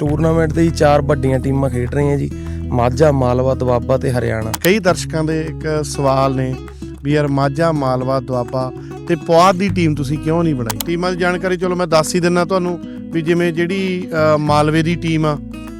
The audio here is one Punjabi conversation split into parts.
ਟੂਰਨਾਮੈਂਟ ਦੇ ਹੀ ਚਾਰ ਵੱਡੀਆਂ ਟੀਮਾਂ ਖੇਡ ਰਹੀਆਂ ਜੀ ਮਾਝਾ ਮਾਲਵਾ ਦੁਆਬਾ ਤੇ ਹਰਿਆਣਾ। ਕਈ ਦਰਸ਼ਕਾਂ ਦੇ ਇੱਕ ਸਵਾਲ ਨੇ ਵੀ ਯਾਰ ਮਾਝਾ ਮਾਲਵਾ ਦੁਆਬਾ ਤੇ ਪੁਆਧ ਦੀ ਟੀਮ ਤੁਸੀਂ ਕਿਉਂ ਨਹੀਂ ਬਣਾਈ? ਟੀਮਾਂ ਦੀ ਜਾਣਕਾਰੀ ਚਲੋ ਮੈਂ ਦੱਸ ਹੀ ਦਿੰਨਾ ਤੁਹਾਨੂੰ ਵੀ ਜਿਵੇਂ ਜਿਹੜੀ ਅ, ਮਾਲਵੇ ਦੀ ਟੀਮ ਆ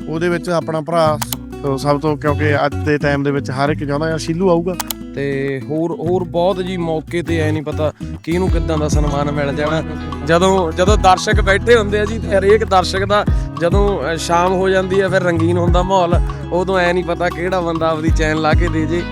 ਉਹਦੇ ਵਿੱਚ ਆਪਣਾ ਭਰਾ ਅ, ਸਭ ਤੋਂ ਕਿਉਂਕਿ ਅੱਜ ਦੇ ਟਾਈਮ ਦੇ ਵਿੱਚ ਹਰ ਇੱਕ ਚਾਹੁੰਦਾ ਯਾਰ ਸ਼ੀਲੂ ਆਊਗਾ। ਤੇ ਹੋਰ ਹੋਰ ਬਹੁਤ ਜੀ ਮੌਕੇ ਤੇ ਐ ਨਹੀਂ ਪਤਾ ਕਿਹਨੂੰ ਕਿੱਦਾਂ ਦਾ ਸਨਮਾਨ ਮਿਲ ਜਾਣਾ। ਜਦੋਂ ਜਦੋਂ ਦਰਸ਼ਕ ਬੈਠੇ ਹੁੰਦੇ ਆ ਜੀ, ਹਰੇਕ ਦਰਸ਼ਕ ਦਾ ਜਦੋਂ ਸ਼ਾਮ ਹੋ ਜਾਂਦੀ ਹੈ ਫਿਰ ਰੰਗੀਨ ਹੁੰਦਾ ਮਾਹੌਲ, ਉਦੋਂ ਐ ਨਹੀਂ ਪਤਾ ਕਿਹੜਾ ਬੰਦਾ ਆਪਦੀ ਚੈਨ ਲਾ ਕੇ ਦੇ ਜੇ।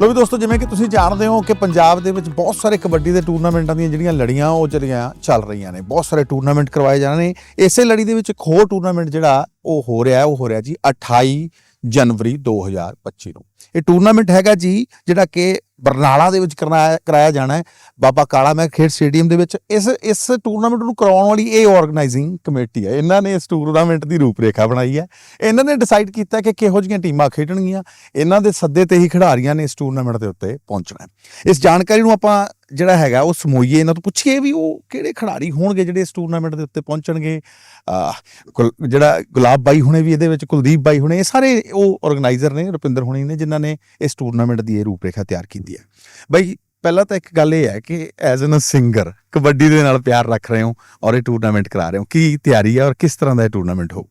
ਲੋ ਵੀ ਦੋਸਤੋ, ਜਿਵੇਂ ਕਿ ਤੁਸੀਂ ਜਾਣਦੇ ਹੋ ਕਿ ਪੰਜਾਬ ਦੇ ਵਿੱਚ ਬਹੁਤ ਸਾਰੇ ਕਬੱਡੀ ਦੇ ਟੂਰਨਾਮੈਂਟਾਂ ਦੀਆਂ ਜਿਹੜੀਆਂ ਲੜੀਆਂ, ਉਹ ਜਿਹੜੀਆਂ ਚੱਲ ਰਹੀਆਂ ਨੇ, ਬਹੁਤ ਸਾਰੇ ਟੂਰਨਾਮੈਂਟ ਕਰਵਾਏ ਜਾ ਰਹੇ ਨੇ। ਇਸੇ ਲੜੀ ਦੇ ਵਿੱਚ ਇੱਕ ਹੋਰ ਟੂਰਨਾਮੈਂਟ ਜਿਹੜਾ, ਉਹ ਹੋ ਰਿਹਾ ਉਹ ਹੋ ਰਿਹਾ ਜੀ 28 ਜਨਵਰੀ 2025 ਨੂੰ। ਇਹ ਟੂਰਨਾਮੈਂਟ ਹੈਗਾ ਜੀ, ਜਿਹੜਾ ਕਿ ਬਰਨਾਲਾ ਦੇ ਵਿੱਚ ਕਰਵਾਇਆ ਕਰਾਇਆ ਜਾਣਾ ਹੈ। ਬਾਬਾ ਕਾਲਾ ਮੈਂ ਖੇਡ ਸਟੇਡੀਅਮ ਦੇ ਵਿੱਚ ਇਸ ਇਸ ਟੂਰਨਾਮੈਂਟ ਨੂੰ ਕਰਾਉਣ ਵਾਲੀ ਇਹ ਆਰਗੇਨਾਈਜ਼ਿੰਗ ਕਮੇਟੀ ਹੈ। ਇਹਨਾਂ ਨੇ ਇਸ ਟੂਰਨਾਮੈਂਟ ਦੀ ਰੂਪਰੇਖਾ ਬਣਾਈ ਹੈ। ਇਹਨਾਂ ਨੇ ਡਿਸਾਈਡ ਕੀਤਾ ਕਿ ਕਿਹੋ ਜਿਹੀਆਂ ਟੀਮਾਂ ਖੇਡਣਗੀਆਂ। ਇਹਨਾਂ ਦੇ ਸੱਦੇ ਤੇ ਹੀ ਖਿਡਾਰੀਆਂ ਨੇ ਇਸ ਟੂਰਨਾਮੈਂਟ ਦੇ ਉੱਤੇ ਪਹੁੰਚਣਾ ਹੈ। ਇਸ ਜਾਣਕਾਰੀ ਨੂੰ ਆਪਾਂ ਜਿਹੜਾ ਹੈਗਾ ਉਹ ਸਮੋਈਏ ਇਹਨਾਂ ਤੋਂ ਪੁੱਛੀਏ ਵੀ ਉਹ ਕਿਹੜੇ ਖਿਡਾਰੀ ਹੋਣਗੇ ਜਿਹੜੇ ਇਸ ਟੂਰਨਾਮੈਂਟ ਦੇ ਉੱਤੇ ਪਹੁੰਚਣਗੇ। ਅਹ, ਜਿਹੜਾ ਗੁਲਾਬ ਬਾਈ ਹੁਣੇ ਵੀ ਇਹਦੇ ਵਿੱਚ ਕੁਲਦੀਪ ਬਾਈ ਹੁਣੇ ਇਹ ਸਾਰੇ ਉਹ ਆਰਗੇਨਾਈਜ਼ਰ ਨੇ ਰੁਪਿੰਦਰ ਹੁਣੀ ਨੇ ਜਿਨ੍ਹਾਂ ਨੇ ਇਸ ਟੂਰਨਾਮੈਂਟ ਦੀ ਇਹ ਰੂਪਰੇਖਾ ਤਿਆਰ ਕੀਤੀ ਹੈ। ਬਾਈ ਪਹਿਲਾਂ ਤਾਂ ਇੱਕ ਗੱਲ ਇਹ ਹੈ ਕਿ ਐਜ਼ ਐਨ ਸਿੰਗਰ ਕਬੱਡੀ ਦੇ ਨਾਲ ਪਿਆਰ ਰੱਖ ਰਹੇ ਹੋ ਔਰ ਇਹ ਟੂਰਨਾਮੈਂਟ ਕਰਾ ਰਹੇ ਹੋ। ਕੀ ਤਿਆਰੀ ਹੈ ਔਰ ਕਿਸ ਤਰ੍ਹਾਂ ਦਾ ਇਹ ਟੂਰਨਾਮੈਂਟ ਹੋ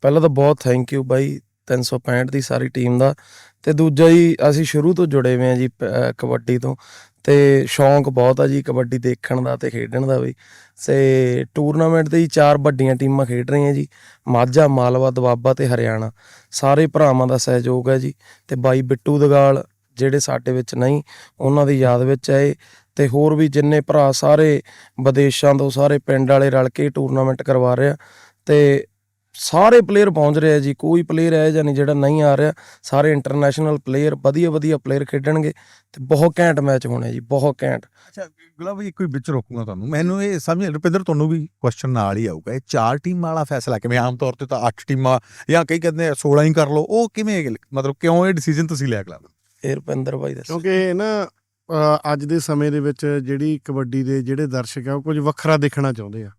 ਪਹਿਲਾਂ ਤਾਂ ਬਹੁਤ ਥੈਂਕ ਯੂ ਬਾਈ 365 ਦੀ ਸਾਰੀ ਟੀਮ ਦਾ। ਤੇ ਦੂਜਾ ਜੀ ਅਸੀਂ ਸ਼ੁਰੂ ਤੋਂ ਜੁੜੇ ਹੋਏ ਆ ਜੀ ਕਬੱਡੀ ਤੋਂ। ਤੇ ਸ਼ੌਂਕ ਬਹੁਤ ਆ ਜੀ ਕਬੱਡੀ ਦੇਖਣ ਦਾ ਤੇ ਖੇਡਣ ਦਾ ਵੀ। ਤੇ ਟੂਰਨਾਮੈਂਟ ਦੇ ਹੀ ਚਾਰ ਵੱਡੀਆਂ ਟੀਮਾਂ ਖੇਡ ਰਹੀਆਂ ਜੀ, ਮਾਝਾ, ਮਾਲਵਾ, ਦੁਆਬਾ ਤੇ ਹਰਿਆਣਾ। ਸਾਰੇ ਭਰਾਵਾਂ ਦਾ ਸਹਿਯੋਗ ਹੈ ਜੀ। ਤੇ ਬਾਈ ਬਿੱਟੂ ਦਗਾਲ ਜਿਹੜੇ ਸਾਡੇ ਵਿੱਚ ਨਹੀਂ, ਉਹਨਾਂ ਦੀ ਯਾਦ ਵਿੱਚ ਆਏ। ਤੇ ਹੋਰ ਵੀ ਜਿੰਨੇ ਭਰਾ ਸਾਰੇ ਵਿਦੇਸ਼ਾਂ ਤੋਂ ਸਾਰੇ ਪਿੰਡ ਵਾਲੇ ਰਲ ਕੇ ਟੂਰਨਾਮੈਂਟ ਕਰਵਾ ਰਹੇ ਆ। ਤੇ ਸਾਰੇ ਪਲੇਅਰ ਪਹੁੰਚ ਰਹੇ ਆ ਜੀ ਕੋਈ ਪਲੇਅਰ ਹੈ ਜਾਂ ਨਹੀਂ ਜਿਹੜਾ ਨਹੀਂ ਆ ਰਿਹਾ। ਸਾਰੇ ਇੰਟਰਨੈਸ਼ਨਲ ਪਲੇਅਰ ਵਧੀਆ ਵਧੀਆ ਪਲੇਅਰ ਖੇਡਣਗੇ ਤੇ ਬਹੁਤ ਘੈਂਟ ਮੈਚ ਹੋਣੇ ਜੀ ਬਹੁਤ ਘੈਂਟ। ਅੱਛਾ ਗੁਲਾਬ ਵੀ ਕੋਈ ਵਿੱਚ ਰੋਕੂਗਾ ਤੁਹਾਨੂੰ। ਮੈਨੂੰ ਇਹ ਸਮਝ ਰੁਪਿੰਦਰ ਤੁਹਾਨੂੰ ਵੀ ਕੁਐਸਚਨ ਨਾਲ ਹੀ ਆਊਗਾ। ਇਹ ਚਾਰ ਟੀਮਾਂ ਵਾਲਾ ਫੈਸਲਾ ਕਿਵੇਂ? ਆਮ ਤੌਰ ਤੇ ਤਾਂ 8 ਟੀਮਾਂ ਜਾਂ ਕਈ ਕਹਿੰਦੇ ਆ 16 ਹੀ ਕਰ ਲਓ। ਉਹ ਕਿਵੇਂ ਮਤਲਬ ਕਿਉਂ ਇਹ ਡਿਸੀਜਨ ਤੁਸੀਂ ਲਿਆ ਕਲਾ ਇਹ ਰੁਪਿੰਦਰ ਬਾਈ ਦੱਸੋ। ਕਿਉਂਕਿ ਨਾ ਅ, ਅੱਜ ਦੇ ਸਮੇਂ ਦੇ ਵਿੱਚ ਜਿਹੜੀ ਕਬੱਡੀ ਦੇ ਜਿਹੜੇ ਦਰਸ਼ਕ ਆ ਉਹ ਕੁਝ ਵੱਖਰਾ ਦੇਖਣਾ ਚਾਹੁੰਦੇ ਆ।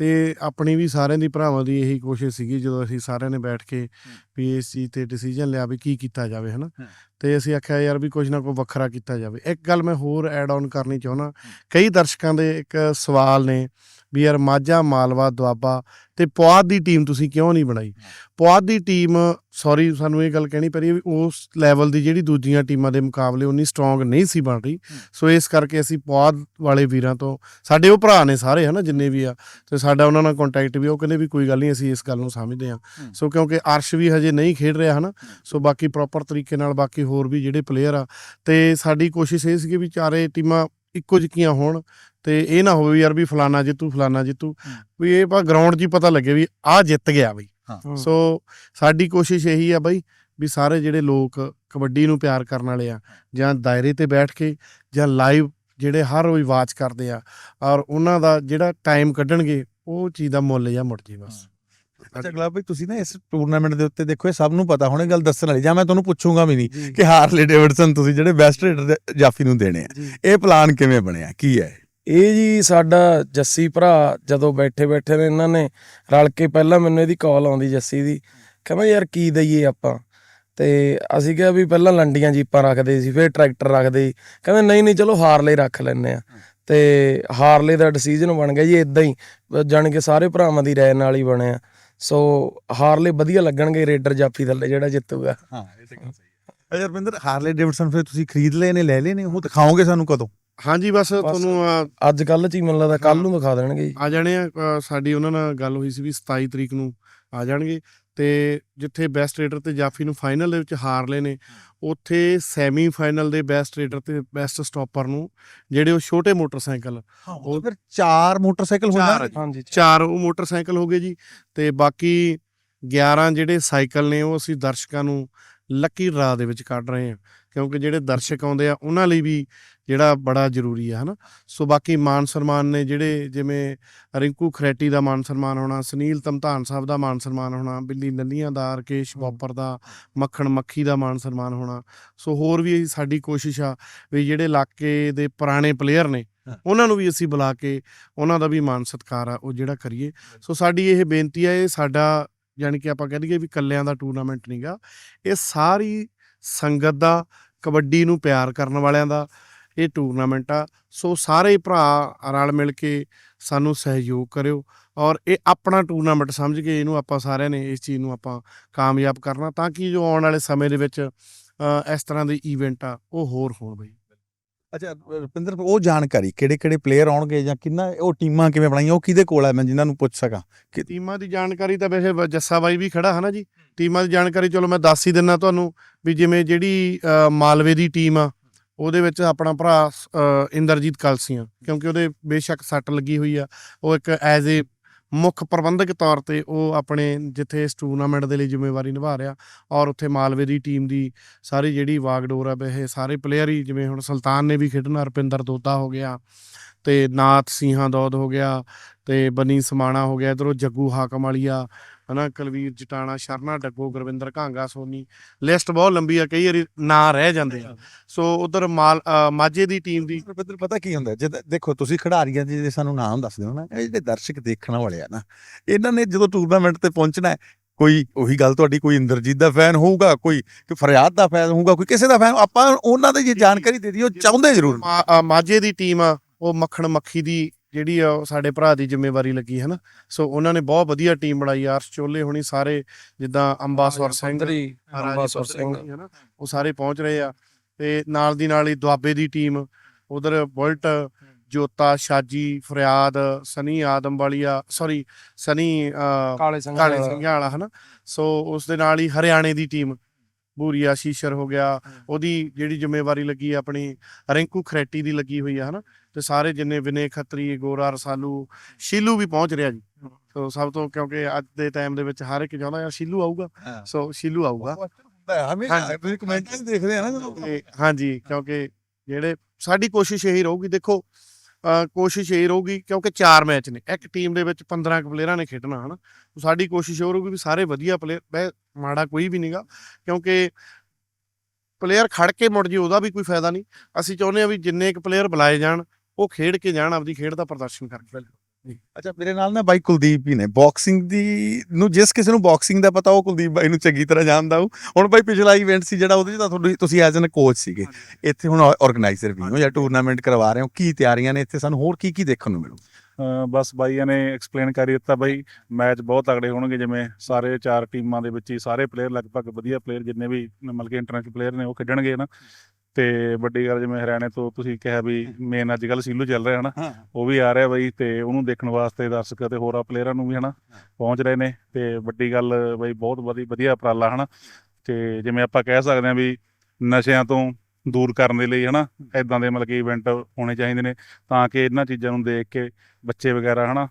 ਤੇ ਆਪਣੀ ਵੀ ਸਾਰਿਆਂ ਦੀ ਭਰਾਵਾਂ ਦੀ ਇਹੀ ਕੋਸ਼ਿਸ਼ ਸੀਗੀ ਜਦੋਂ ਅਸੀਂ ਸਾਰਿਆਂ ਨੇ ਬੈਠ ਕੇ ਵੀ ਇਸ ਚੀਜ਼ ਤੇ ਡਿਸੀਜਨ ਲਿਆ ਵੀ ਕੀ ਕੀਤਾ ਜਾਵੇ ਹਨਾ। ਤੇ ਅਸੀਂ ਆਖਿਆ ਯਾਰ ਵੀ ਕੁਝ ਨਾ ਕੋਈ ਵੱਖਰਾ ਕੀਤਾ ਜਾਵੇ। ਇੱਕ ਗੱਲ ਮੈਂ ਹੋਰ ਐਡ ਆਨ ਕਰਨੀ ਚਾਹੁੰਦਾ। ਕਈ ਦਰਸ਼ਕਾਂ ਦੇ ਇੱਕ ਸਵਾਲ ਨੇ ਵੀ ਯਾਰ ਮਾਝਾ ਮਾਲਵਾ ਦੁਆਬਾ ਤੇ ਪੁਆਧ ਦੀ ਟੀਮ ਤੁਸੀਂ ਕਿਉਂ ਨਹੀਂ ਬਣਾਈ? ਪੁਆਧ ਦੀ ਟੀਮ ਸੌਰੀ ਸਾਨੂੰ ਇਹ ਗੱਲ ਕਹਿਣੀ ਪੈ ਰਹੀ ਹੈ ਵੀ ਉਸ ਲੈਵਲ ਦੀ ਜਿਹੜੀ ਦੂਜੀਆਂ ਟੀਮਾਂ ਦੇ ਮੁਕਾਬਲੇ ਉਨੀ ਸਟਰੋਂਗ ਨਹੀਂ ਸੀ ਬਣ ਰਹੀ। ਸੋ ਇਸ ਕਰਕੇ ਅਸੀਂ ਪੁਆਧ ਵਾਲੇ ਵੀਰਾਂ ਤੋਂ ਸਾਡੇ ਉਹ ਭਰਾ ਨੇ ਸਾਰੇ ਹਨਾ ਜਿੰਨੇ ਵੀ ਆ ਤੇ ਸਾਡਾ ਉਹਨਾਂ ਨਾਲ ਕੰਟੈਕਟ ਵੀ ਉਹ ਕਹਿੰਦੇ ਵੀ ਕੋਈ ਗੱਲ ਨਹੀਂ ਅਸੀਂ ਇਸ ਗੱਲ ਨੂੰ ਸਮਝਦੇ ਹਾਂ। ਸੋ ਕਿਉਂਕਿ ਅਰਸ਼ ਵੀ ਹਜੇ ਨਹੀਂ ਖੇਡ ਰਿਹਾ ਹਨਾ ਸੋ ਬਾਕੀ ਪ੍ਰੋਪਰ ਤਰੀਕੇ ਨਾਲ ਬਾਕੀ ਹੋਰ ਵੀ ਜਿਹੜੇ ਪਲੇਅਰ ਆ ਤੇ ਸਾਡੀ ਕੋਸ਼ਿਸ਼ ਇਹ ਸੀ ਵੀ ਚਾਰੇ ਟੀਮਾਂ ਇੱਕੋ ਜਿਹੀਆਂ ਹੋਣ ਤੇ ਇਹ ਨਾ ਹੋਵੇ ਵੀ ਯਾਰ ਵੀ ਫਲਾਨਾ ਜਿੱਤੂ ਫਲਾਨਾ ਜਿੱਤੂ। ਵੀ ਇਹ ਬਾ ਗਰਾਊਂਡ 'ਚ ਹੀ ਪਤਾ ਲੱਗੇ ਵੀ ਆਹ ਜਿੱਤ ਗਿਆ ਬਈ। ਸੋ ਸਾਡੀ ਕੋਸ਼ਿਸ਼ ਇਹੀ ਆ ਬਈ ਵੀ ਸਾਰੇ ਜਿਹੜੇ ਲੋਕ ਕਬੱਡੀ ਨੂੰ ਪਿਆਰ ਕਰਨ ਵਾਲੇ ਆ ਜਾਂ ਦਾਇਰੇ ਤੇ ਬੈਠ ਕੇ ਜਾਂ ਲਾਈਵ ਜਿਹੜੇ ਹਰ ਰੋਜ਼ ਵਾਚ ਕਰਦੇ ਆ ਔਰ ਉਹਨਾਂ ਦਾ ਜਿਹੜਾ ਟਾਈਮ ਕੱਢਣਗੇ ਉਹ ਚੀਜ਼ ਦਾ ਮੁੱਲ ਜਾਂ ਮੁੜ ਜੇ ਬਸ। ਅੱਛਾ ਗੁਲਾਬ ਭਾਈ ਤੁਸੀਂ ਨਾ ਇਸ ਟੂਰਨਾਮੈਂਟ ਦੇ ਉੱਤੇ ਦੇਖੋ ਇਹ ਸਭ ਨੂੰ ਪਤਾ ਹੋਣੇ ਗੱਲ ਦੱਸਣ ਵਾਲੀ ਜਾਂ ਮੈਂ ਤੁਹਾਨੂੰ ਪੁੱਛੂੰਗਾ ਵੀ ਨਹੀਂ ਕਿ ਹਾਰਲੇ ਡੇਵਿਡਸਨ ਤੁਸੀਂ ਜਿਹੜੇ ਬੈਸਟ ਰੇਡਰ ਜਾਫੀ ਨੂੰ ਦੇਣੇ ਆ ਇਹ ਪਲਾਨ ਕਿਵੇਂ ਬਣਿਆ? ਕੀ ਹੈ ਇਹ ਜੀ ਸਾਡਾ ਜੱਸੀ ਭਰਾ ਜਦੋਂ ਬੈਠੇ ਬੈਠੇ ਨੇ ਇਹਨਾਂ ਨੇ ਰਲ ਕੇ ਪਹਿਲਾਂ ਮੈਨੂੰ ਇਹਦੀ ਕਾਲ ਆਉਂਦੀ ਜੱਸੀ ਦੀ, ਕਹਿੰਦਾ ਯਾਰ ਕੀ ਦਈਏ ਆਪਾਂ? ਤੇ ਅਸੀਂ ਕਿਹਾ ਵੀ ਪਹਿਲਾਂ ਲੰਡੀਆਂ ਜੀਪਾਂ ਰੱਖਦੇ ਸੀ, ਫਿਰ ਟਰੈਕਟਰ ਰੱਖਦੇ ਸੀ। ਕਹਿੰਦੇ ਨਹੀਂ ਨਹੀਂ, ਚਲੋ ਹਾਰਲੇ ਰੱਖ ਲੈਨੇ ਆ ਤੇ ਹਾਰਲੇ ਦਾ ਡਿਸੀਜਨ ਬਣ ਗਿਆ ਜੀ ਇਦਾਂ ਹੀ, ਜਾਣ ਕੇ ਸਾਰੇ ਭਰਾਵਾਂ ਦੀ ਰਾਏ ਨਾਲ ਹੀ ਬਣਿਆ। ਸੋ ਹਾਰਲੇ ਵਧੀਆ ਲੱਗਣਗੇ ਰੇਡਰ ਜਾਫੀ ਥੱਲੇ ਜਿਹੜਾ ਜਿੱਤੂਗਾ। ਹਾਂ, ਇਹ ਤਾਂ ਗੱਲ ਸਹੀ ਹੈ। ਅਜਾ ਰਵਿੰਦਰ ਹਾਰਲੇ ਡੇਵਿਡਸਨ ਫਿਰ ਤੁਸੀਂ ਖਰੀਦ ਲਏ ਨੇ, ਲੈ ਲਏ ਨੇ? ਉਹ ਦਿਖਾਓਗੇ ਸਾਨੂੰ ਕਦੋਂ? ਹਾਂਜੀ ਬਸ ਤੁਹਾਨੂੰ ਅੱਜ ਕੱਲ ਚ ਹੀ ਮੈਨੂੰ ਲੱਗਦਾ ਕੱਲ ਨੂੰ ਦਿਖਾ ਦੇਣਗੇ। ਜੀ ਆ ਜਾਣੇ ਆ ਅ, ਸਾਡੀ ਉਹਨਾਂ ਨਾਲ ਗੱਲ ਹੋਈ ਸੀ ਵੀ 27 ਤਰੀਕ ਨੂੰ ਆ ਜਾਣਗੇ ਤੇ ਜਿੱਥੇ ਬੈਸਟ ਰੇਡਰ ਤੇ ਜਾਫੀ ਨੂੰ ਫਾਈਨਲ ਦੇ ਵਿੱਚ ਹਾਰ ਲਏ ਨੇ ਉੱਥੇ ਸੈਮੀ ਫਾਈਨਲ ਦੇ ਬੈਸਟ ਰੇਡਰ ਤੇ ਬੈਸਟ ਸਟਾਪਰ ਨੂੰ ਜਿਹੜੇ ਉਹ ਛੋਟੇ ਮੋਟਰਸਾਈਕਲ ਉਹ ਫਿਰ ਚਾਰ ਮੋਟਰਸਾਈਕਲ ਹੋ ਚਾਰ ਹਾਂਜੀ ਚਾਰ। ਉਹ ਮੋਟਰਸਾਈਕਲ ਹੋ ਗਏ ਜੀ ਤੇ ਬਾਕੀ 11 ਜਿਹੜੇ ਸਾਈਕਲ ਨੇ ਉਹ ਅਸੀਂ ਦਰਸ਼ਕਾਂ ਨੂੰ ਲੱਕੀ ਡਰਾ ਦੇ ਵਿੱਚ ਕੱਢ ਰਹੇ ਹਾਂ। ਕਿਉਂਕਿ ਜਿਹੜੇ ਦਰਸ਼ਕ ਆਉਂਦੇ ਆ ਉਹਨਾਂ ਲਈ ਵੀ ਜਿਹੜਾ ਬੜਾ ਜ਼ਰੂਰੀ ਆ ਹਨਾ? ਸੋ ਬਾਕੀ ਮਾਨ ਸਨਮਾਨ ਨੇ ਜਿਹੜੇ ਜਿਵੇਂ ਰਿੰਕੂ ਖਰੇਟੀ ਦਾ ਮਾਨ ਸਨਮਾਨ ਹੋਣਾ ਸੁਨੀਲ ਤਮਤਾਨ ਸਾਹਿਬ ਦਾ ਮਾਨ ਸਨਮਾਨ ਹੋਣਾ ਬਿੱਲੀ ਨੱਲੀਆਂ ਦਾ ਰਕੇਸ਼ ਬੋਪਰ ਦਾ ਮੱਖਣ ਮੱਖੀ ਦਾ ਮਾਨ ਸਨਮਾਨ ਹੋਣਾ। ਸੋ ਹੋਰ ਵੀ ਸਾਡੀ ਕੋਸ਼ਿਸ਼ ਆ ਵੀ ਜਿਹੜੇ ਇਲਾਕੇ ਦੇ ਪੁਰਾਣੇ ਪਲੇਅਰ ਨੇ। ਉਹਨਾਂ ਨੂੰ ਵੀ ਅਸੀਂ ਬੁਲਾ ਕੇ ਉਹਨਾਂ ਦਾ ਵੀ ਮਾਨ ਸਤਿਕਾਰ ਆ ਉਹ ਜਿਹੜਾ ਕਰੀਏ। ਸੋ ਸਾਡੀ ਇਹ ਬੇਨਤੀ ਹੈ ਇਹ ਸਾਡਾ ਯਾਨੀ ਕਿ ਆਪਾਂ ਕਹਿ ਦਈਏ ਵੀ ਕੱਲਿਆਂ ਦਾ ਟੂਰਨਾਮੈਂਟ ਨਹੀਂਗਾ ਇਹ ਸਾਰੀ ਸੰਗਤ ਦਾ, ਕਬੱਡੀ ਨੂੰ ਪਿਆਰ ਕਰਨ ਵਾਲਿਆਂ ਦਾ, ਇਹ ਟੂਰਨਾਮੈਂਟ ਆ। ਸੋ ਸਾਰੇ ਭਰਾ ਰਲ ਮਿਲ ਕੇ ਸਾਨੂੰ ਸਹਿਯੋਗ ਕਰਿਓ ਔਰ ਇਹ ਆਪਣਾ ਟੂਰਨਾਮੈਂਟ ਸਮਝ ਕੇ ਇਹਨੂੰ ਆਪਾਂ ਸਾਰਿਆਂ ਨੇ ਇਸ ਚੀਜ਼ ਨੂੰ ਆਪਾਂ ਕਾਮਯਾਬ ਕਰਨਾ ਤਾਂ ਕਿ ਜੋ ਆਉਣ ਵਾਲੇ ਸਮੇਂ ਦੇ ਵਿੱਚ ਇਸ ਤਰ੍ਹਾਂ ਦੇ ਇਵੈਂਟ ਆ, ਉਹ ਹੋਰ ਹੋਣ ਬਈ। ਅੱਛਾ, ਰੁਪਿੰਦਰ, ਉਹ ਜਾਣਕਾਰੀ ਕਿਹੜੇ ਕਿਹੜੇ ਪਲੇਅਰ ਆਉਣਗੇ ਜਾਂ ਕਿੰਨਾ, ਉਹ ਟੀਮਾਂ ਕਿਵੇਂ ਬਣਾਈਆਂ, ਉਹ ਕਿਹਦੇ ਕੋਲ ਹੈ ਮੈਂ ਜਿਨ੍ਹਾਂ ਨੂੰ ਪੁੱਛ ਸਕਾਂ। ਕਿ ਟੀਮਾਂ ਦੀ ਜਾਣਕਾਰੀ ਤਾਂ ਵੈਸੇ ਜੱਸਾ ਬਾਈ ਵੀ ਖੜਾ ਹੈ ਨਾ ਜੀ? ਟੀਮਾਂ ਦੀ ਜਾਣਕਾਰੀ, ਚਲੋ ਮੈਂ ਦੱਸ ਹੀ ਦਿੰਨਾ ਤੁਹਾਨੂੰ ਵੀ ਜਿਵੇਂ ਜਿਹੜੀ ਮਾਲਵੇ ਦੀ ਟੀਮ ਆ, ਉਹਦੇ ਵਿੱਚ ਆਪਣਾ ਭਰਾ ਇੰਦਰਜੀਤ ਕਲਸੀਆਂ, ਕਿਉਂਕਿ ਉਹਦੇ ਬੇਸ਼ੱਕ ਸੱਟ ਲੱਗੀ ਹੋਈ ਆ। ਉਹ ਇੱਕ ਐਜ਼ ਏ ਮੁੱਖ ਪ੍ਰਬੰਧਕ ਤੌਰ ਤੇ ਉਹ ਆਪਣੇ ਜਿੱਥੇ ਇਸ ਟੂਰਨਾਮੈਂਟ ਦੇ ਲਈ ਜ਼ਿੰਮੇਵਾਰੀ ਨਿਭਾ ਰਿਹਾ ਔਰ ਉੱਥੇ ਮਾਲਵੇ ਦੀ ਟੀਮ ਦੀ ਸਾਰੀ ਜਿਹੜੀ ਵਾਗਡੋਰ ਆ, ਇਹ ਸਾਰੇ ਪਲੇਅਰ ਹੀ ਜਿਵੇਂ ਹੁਣ ਸੁਲਤਾਨ ਨੇ ਵੀ ਖੇਡਣਾ, ਰੁਪਿੰਦਰ ਦੋਤਾ ਹੋ ਗਿਆ ਤੇ ਨਾਥ ਸਿੰਘਾਂ ਦੌਦ ਹੋ ਗਿਆ ਤੇ ਬਨੀ ਸਮਾਣਾ ਹੋ ਗਿਆ ਇਧਰੋਂ ਜੱਗੂ ਹਾਕਮ ਵਾਲੀਆ ਹਨਾ ਕੁਲਵੀਰ ਜਟਾਣਾ ਸ਼ਰਨਾ ਡੱਗੋ ਗੁਰਵਿੰਦਰ ਘਾਂਗਾ ਸੋਨੀ ਲਿਸਟ ਬਹੁਤ ਲੰਬੀ ਆ ਕਈ ਵਾਰੀ ਨਾਂ ਰਹਿ ਜਾਂਦੇ ਆ। ਸੋ ਉਧਰ ਮਾਝੇ ਦੀ ਟੀਮ ਦੀ ਰੁਪਿੰਦਰ ਪਤਾ ਕੀ ਹੁੰਦਾ ਜਦ ਦੇਖੋ ਤੁਸੀਂ ਖਿਡਾਰੀਆਂ ਦੇ ਜਿਹੜੇ ਸਾਨੂੰ ਨਾਮ ਦੱਸਦੇ ਹੋ ਨਾ ਇਹ ਜਿਹੜੇ ਦਰਸ਼ਕ ਦੇਖਣ ਵਾਲੇ ਆ ਨਾ ਇਹਨਾਂ ਨੇ ਜਦੋਂ ਟੂਰਨਾਮੈਂਟ ਤੇ ਪਹੁੰਚਣਾ ਕੋਈ ਉਹੀ ਗੱਲ ਤੁਹਾਡੀ ਕੋਈ ਇੰਦਰਜੀਤ ਦਾ ਫੈਨ ਹੋਊਗਾ ਕੋਈ ਕੋਈ ਫਰਿਆਦ ਦਾ ਫੈਨ ਹੋਊਗਾ ਕੋਈ ਕਿਸੇ ਦਾ ਫੈਨ ਆਪਾਂ ਉਹਨਾਂ ਦੀ ਜੇ ਜਾਣਕਾਰੀ ਦੇ ਉਹ ਚਾਹੁੰਦੇ ਜ਼ਰੂਰ। ਮਾਝੇ ਦੀ ਟੀਮ ਆ ਉਹ ਮੱਖਣ ਮੱਖੀ ਦੀ ਜਿਹੜੀ ਆ ਸਾਡੇ ਭਰਾ ਦੀ ਜ਼ਿੰਮੇਵਾਰੀ ਲੱਗੀ ਹੈ ਨਾ ਸੋ ਉਹਨਾਂ ਨੇ ਬਹੁਤ ਵਧੀਆ ਟੀਮ ਬਣਾਈ ਆਰਸ਼ ਚੋਲੇ ਹੁਣੀ ਸਾਰੇ ਜਿੱਦਾਂ ਅੰਬਾਸਵਰ ਸਿੰਘ ਅੰਬਾਸਵਰ ਸਿੰਘ। ਹੈ ਨਾ, ਉਹ ਸਾਰੇ ਪਹੁੰਚ ਰਹੇ ਆ ਤੇ ਨਾਲ ਦੀ ਨਾਲ ਹੀ ਦੁਆਬੇ ਦੀ ਟੀਮ ਉਧਰ ਬੁਲਟ ਜੋਤਾ ਸ਼ਾਜੀ ਫਰਿਆਦ ਸਨੀ ਆਦਮ ਵਾਲੀਆ ਸੌਰੀ ਸਨੀ ਕਾਲੇ ਸਿੰਘ ਕਾਲੇ ਸਿੰਘਾਂ ਵਾਲਾ ਹਨਾ? ਸੋ ਉਸ ਦੇ ਨਾਲ ਹੀ ਹਰਿਆਣੇ ਦੀ ਟੀਮ ਬੂਰੀਆ ਸ਼ੀਸ਼ਰ ਹੋ ਗਿਆ ਉਹਦੀ ਜਿਹੜੀ ਜ਼ਿੰਮੇਵਾਰੀ ਲੱਗੀ ਆਪਣੀ ਰਿੰਕੂ ਖਰੇਟੀ ਦੀ ਲੱਗੀ ਹੋਈ ਆ ਹਨਾ? ਤੇ ਸਾਰੇ ਜਿੰਨੇ ਵਿਨੇ ਖੱਤਰੀ ਗੋਰਾ ਰਸਾਲੂ ਸ਼ੀਲੂ ਵੀ ਪਹੁੰਚ ਰਿਹਾ ਜੀ। ਸੋ ਸਭ ਤੋਂ ਕਿਉਂਕਿ ਅੱਜ ਦੇ ਟਾਈਮ ਦੇ ਵਿੱਚ ਹਰ ਇੱਕ ਚਾਹੁੰਦਾ ਯਾਰ ਸ਼ੀਲੂ ਆਊਗਾ। ਸੋ ਸ਼ੀਲੂ ਆਊਗਾ। ਹਮੇਸ਼ਾ। ਤੁਸੀਂ ਕਮੈਂਟਾਂ ਦੇਖਦੇ ਆ ਨਾ ਜਦੋਂ। ਤੇ ਹਾਂਜੀ ਕਿਉਂਕਿ ਜਿਹੜੇ ਸਾਡੀ ਕੋਸ਼ਿਸ਼ ਇਹੀ ਰਹੂਗੀ ਦੇਖੋ ਕੋਸ਼ਿਸ਼ ਇਹ ਰਹੂਗੀ ਕਿਉਂਕਿ ਚਾਰ ਮੈਚ ਨੇ, ਇੱਕ ਟੀਮ ਦੇ ਵਿੱਚ 15 ਕੁ ਪਲੇਅਰਾਂ ਨੇ ਖੇਡਣਾ, ਹਨਾ? ਸੋ ਸਾਡੀ ਕੋਸ਼ਿਸ਼ ਇਹ ਰਹੂਗੀ ਵੀ ਸਾਰੇ ਵਧੀਆ ਪਲੇਅਰ ਮਾੜਾ ਕੋਈ ਵੀ ਨਹੀਂਗਾ ਕਿਉਂਕਿ ਪਲੇਅਰ ਖੜ ਕੇ ਮੁੜ ਜੇ ਉਹਦਾ ਵੀ ਕੋਈ ਫਾਇਦਾ ਨਹੀਂ। ਅਸੀਂ ਚਾਹੁੰਦੇ ਆ ਵੀ ਜਿੰਨੇ ਕੁ ਪਲੇਅਰ ਬੁਲਾਏ ਜਾਣ, ਉਹ ਖੇਡ ਕੇ ਜਾਣ, ਆਪਦੀ ਖੇਡ ਦਾ ਪ੍ਰਦਰਸ਼ਨ ਕਰਕੇ। ਅੱਛਾ ਮੇਰੇ ਨਾਲ ਨਾ ਬਾਈ ਕੁਲਦੀਪ ਵੀ ਨੇ। ਬਾਕਸਿੰਗ ਦੀ ਨੂੰ ਜਿਸ ਕਿਸੇ ਨੂੰ ਬਾਕਸਿੰਗ ਦਾ ਪਤਾ ਉਹ ਕੁਲਦੀਪ ਬਾਈ ਨੂੰ ਚੰਗੀ ਤਰ੍ਹਾਂ ਜਾਣਦਾ ਹੋ ਹੁਣ ਬਾਈ ਪਿਛਲਾ ਇਵੈਂਟ ਸੀ ਜਿਹੜਾ ਉਹਦੇ 'ਚ ਤਾਂ ਤੁਹਾਡੀ ਤੁਸੀਂ ਐਜ਼ ਐਨ ਕੋਚ ਸੀਗੇ। ਇੱਥੇ ਹੁਣ ਆਰਗੇਨਾਈਜ਼ਰ ਵੀ ਹੋ ਜਾਂ ਟੂਰਨਾਮੈਂਟ ਕਰਵਾ ਰਹੇ ਹੋ। ਕੀ ਤਿਆਰੀਆਂ ਨੇ ਇੱਥੇ? ਸਾਨੂੰ ਹੋਰ ਕੀ ਕੀ ਦੇਖਣ ਨੂੰ ਮਿਲੂ? ਬਸ ਬਾਈਆਂ ਨੇ ਐਕਸਪਲੇਨ ਕਰ ਹੀ ਦਿੱਤਾ ਬਾਈ ਮੈਚ ਬਹੁਤ ਤਗੜੇ ਹੋਣਗੇ। ਜਿਵੇਂ ਸਾਰੇ ਚਾਰ ਟੀਮਾਂ ਦੇ ਵਿੱਚ ਹੀ ਸਾਰੇ ਪਲੇਅਰ ਲਗਭਗ ਵਧੀਆ ਪਲੇਅਰ ਜਿੰਨੇ ਵੀ ਮਤਲਬ ਕਿ ਇੰਟਰਨੈਸ਼ਨਲ ਪਲੇਅਰ ਨੇ ਉਹ ਖੇਡਣਗੇ ਨਾ ਤੇ ਵੱਡੀ ਗੱਲ ਜਿਵੇਂ ਹਰਿਆਣੇ ਤੋਂ ਤੁਸੀਂ ਕਿਹਾ ਵੀ ਮੇਨ ਅੱਜ ਕੱਲ ਸੀਲੂ ਚੱਲ ਰਿਹਾ ਹਨਾ ਉਹ ਵੀ ਆ ਰਿਹਾ ਬਾਈ ਤੇ ਉਹਨੂੰ ਦੇਖਣ ਵਾਸਤੇ ਦਰਸ਼ਕ ਤੇ ਹੋਰਾਂ ਪਲੇਅਰਾਂ ਨੂੰ ਵੀ ਹਨਾ ਪਹੁੰਚ ਰਹੇ ਨੇ ਤੇ ਵੱਡੀ ਗੱਲ ਬਾਈ ਬਹੁਤ ਵਧੀ ਵਧੀਆ ਉਪਰਾਲਾ ਹਨਾ ਤੇ ਜਿਵੇਂ ਆਪਾਂ ਕਹਿ ਸਕਦੇ ਹਾਂ ਵੀ ਨਸ਼ਿਆਂ ਤੋਂ ਦੂਰ ਕਰਨ ਦੇ ਲਈ ਹਨਾ ਇਦਾਂ ਦੇ ਮਤਲਬ ਕਿ ਇਵੈਂਟ ਹੋਣੇ ਚਾਹੀਦੇ ਨੇ ਤਾਂ ਕਿ ਇਹਨਾਂ ਚੀਜ਼ਾਂ ਨੂੰ ਦੇਖ ਕੇ ਬੱਚੇ ਵਗੈਰਾ ਹਨਾ